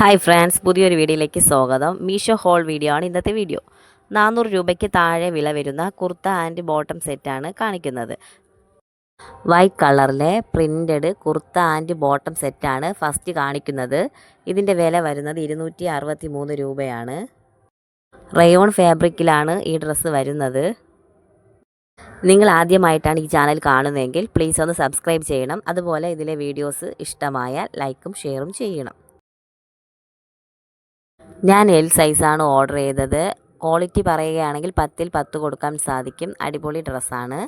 Hi friends പുതിയൊരു വീഡിയോയിലേക്ക് സ്വാഗതം. മീഷോ ഹോൾ വീഡിയോ ആണ് ഇന്നത്തെ വീഡിയോ. നാനൂറ് രൂപയ്ക്ക് താഴെ വില വരുന്ന കുർത്ത ആൻഡ് ബോട്ടം സെറ്റാണ് കാണിക്കുന്നത്. വൈറ്റ് കളറിലെ പ്രിന്റഡ് കുർത്ത ആൻഡ് ബോട്ടം സെറ്റാണ് ഫസ്റ്റ് കാണിക്കുന്നത്. ഇതിന്റെ വില വരുന്നത് ഇരുന്നൂറ്റി രൂപയാണ്. റയോൺ ഫാബ്രിക്കിലാണ് ഈ ഡ്രസ്സ് വരുന്നത്. നിങ്ങൾ ആദ്യമായിട്ടാണ് ഈ ചാനൽ കാണുന്നതെങ്കിൽ പ്ലീസ് ഒന്ന് സബ്സ്ക്രൈബ് ചെയ്യണം. അതുപോലെ ഇതിലെ വീഡിയോസ് ഇഷ്ടമായാൽ ലൈക്കും ഷെയറും ചെയ്യണം. ഞാൻ എൽ സൈസാണ് ഓർഡർ ചെയ്തത്. ക്വാളിറ്റി പറയുകയാണെങ്കിൽ പത്തിൽ പത്ത് കൊടുക്കാൻ സാധിക്കും. അടിപൊളി ഡ്രസ്സാണ്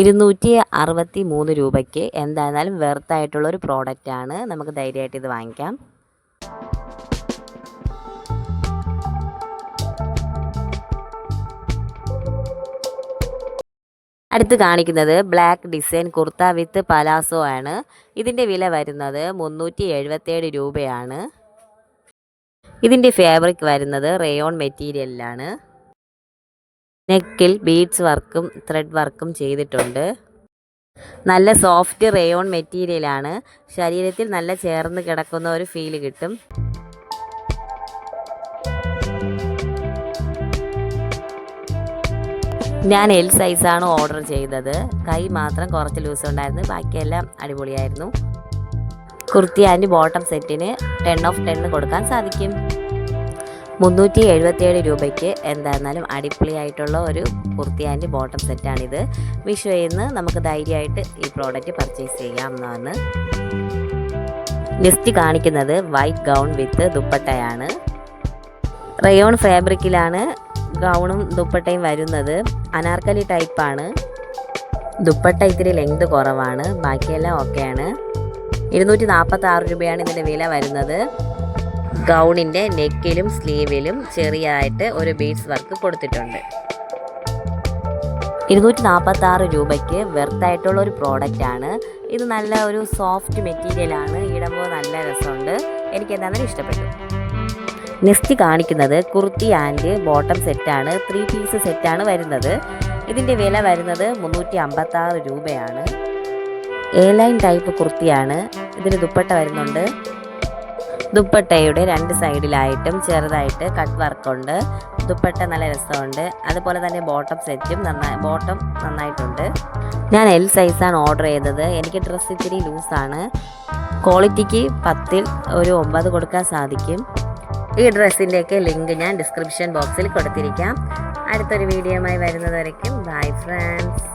ഇരുന്നൂറ്റി അറുപത്തി മൂന്ന് രൂപയ്ക്ക് എന്തായിരുന്നാലും വെർത്തായിട്ടുള്ള ഒരു പ്രോഡക്റ്റാണ് നമുക്ക് ധൈര്യമായിട്ട് ഇത് വാങ്ങിക്കാം. അടുത്ത് കാണിക്കുന്നത് black design kurta with palazzo ആണ്. ഇതിന്റെ വില വരുന്നത് മുന്നൂറ്റി രൂപയാണ്. ഇതിന്റെ ഫാബ്രിക് വരുന്നത് റയോൺ മെറ്റീരിയലിലാണ് നെക്കിൽ ബീഡ്സ് വർക്കും ത്രെഡ് വർക്കും ചെയ്തിട്ടുണ്ട്. നല്ല സോഫ്റ്റ് റയോൺ മെറ്റീരിയലാണ് ശരീരത്തിൽ നല്ല ചേർന്ന് കിടക്കുന്ന ഒരു ഫീൽ കിട്ടും. ഞാൻ എൽ സൈസാണ് ഓർഡർ ചെയ്തത്. കൈ മാത്രം കുറച്ച് ലൂസ് ഉണ്ടായിരുന്നു. ബാക്കിയെല്ലാം അടിപൊളിയായിരുന്നു. കുർത്തി ആൻഡ് ബോട്ടം സെറ്റിന് ടെൻ ഓഫ് ടെൻ കൊടുക്കാൻ സാധിക്കും. മുന്നൂറ്റി എഴുപത്തിയേഴ് രൂപയ്ക്ക് എന്തായിരുന്നാലും അടിപൊളിയായിട്ടുള്ള ഒരു കുർത്തി ആൻഡ് ബോട്ടം സെറ്റാണിത്. വിഷുവിൽ നിന്ന് നമുക്ക് ധൈര്യമായിട്ട് ഈ പ്രോഡക്റ്റ് പർച്ചേസ് ചെയ്യാവുന്നതാണ്. ലിസ്റ്റ് കാണിക്കുന്നത് വൈറ്റ് ഗൗൺ വിത്ത് ദുപ്പട്ടയാണ്. റയോൺ ഫാബ്രിക്കിലാണ് ഗൗണും ദുപ്പട്ടയും വരുന്നത്. അനാർക്കലി ടൈപ്പാണ്. ദുപ്പട്ട ഇത്തിരി ലെങ്ത് കുറവാണ്. ബാക്കിയെല്ലാം ഓക്കെയാണ്. ഇരുന്നൂറ്റി നാൽപ്പത്തി ആറ് രൂപയാണ് ഇതിന്റെ വില വരുന്നത്. ഗൗണിന്റെ നെക്കിലും സ്ലീവിലും ചെറിയതായിട്ട് ഒരു ബീഡ്സ് വർക്ക് കൊടുത്തിട്ടുണ്ട്. ഇരുന്നൂറ്റി നാൽപ്പത്തി ആറ് രൂപയ്ക്ക് വെർത്തായിട്ടുള്ള ഒരു പ്രോഡക്റ്റ് ആണ് ഇത് നല്ല ഒരു സോഫ്റ്റ് മെറ്റീരിയലാണ്. ഇടുമ്പോൾ നല്ല രസമുണ്ട്. എനിക്ക് എന്താണെന്ന് ഇഷ്ടപ്പെട്ടു. നെക്സ്റ്റ് കാണിക്കുന്നത് കുർത്തി ആൻഡ് ബോട്ടം സെറ്റാണ്. ത്രീ പീസ് സെറ്റാണ് വരുന്നത്. ഇതിന്റെ വില വരുന്നത് മുന്നൂറ്റി അമ്പത്താറ് രൂപയാണ്. എ ലൈൻ ടൈപ്പ് കുർത്തിയാണ്. ഇതിന് ദുപ്പട്ട വരുന്നുണ്ട്. ദുപ്പട്ടയുടെ രണ്ട് സൈഡിലായിട്ടും ചെറുതായിട്ട് കട്ട് വർക്കുണ്ട് ദുപ്പട്ട നല്ല രസമുണ്ട്. അതുപോലെ തന്നെ ബോട്ടം സെറ്റും നന്നായി ബോട്ടം നന്നായിട്ടുണ്ട്. ഞാൻ എൽ സൈസാണ് ഓർഡർ ചെയ്തത്. എനിക്ക് ഡ്രസ്സ് ഇത്തിരി ലൂസാണ് ക്വാളിറ്റിക്ക് പത്തിൽ ഒരു ഒമ്പത് കൊടുക്കാൻ സാധിക്കും. ഈ ഡ്രസ്സിന്റെയൊക്കെ ലിങ്ക് ഞാൻ ഡിസ്ക്രിപ്ഷൻ ബോക്സിൽ കൊടുത്തിരിക്കാം. അടുത്തൊരു വീഡിയോയുമായി വരുന്നത് വരയ്ക്കും ബൈ ഫ്രണ്ട്സ്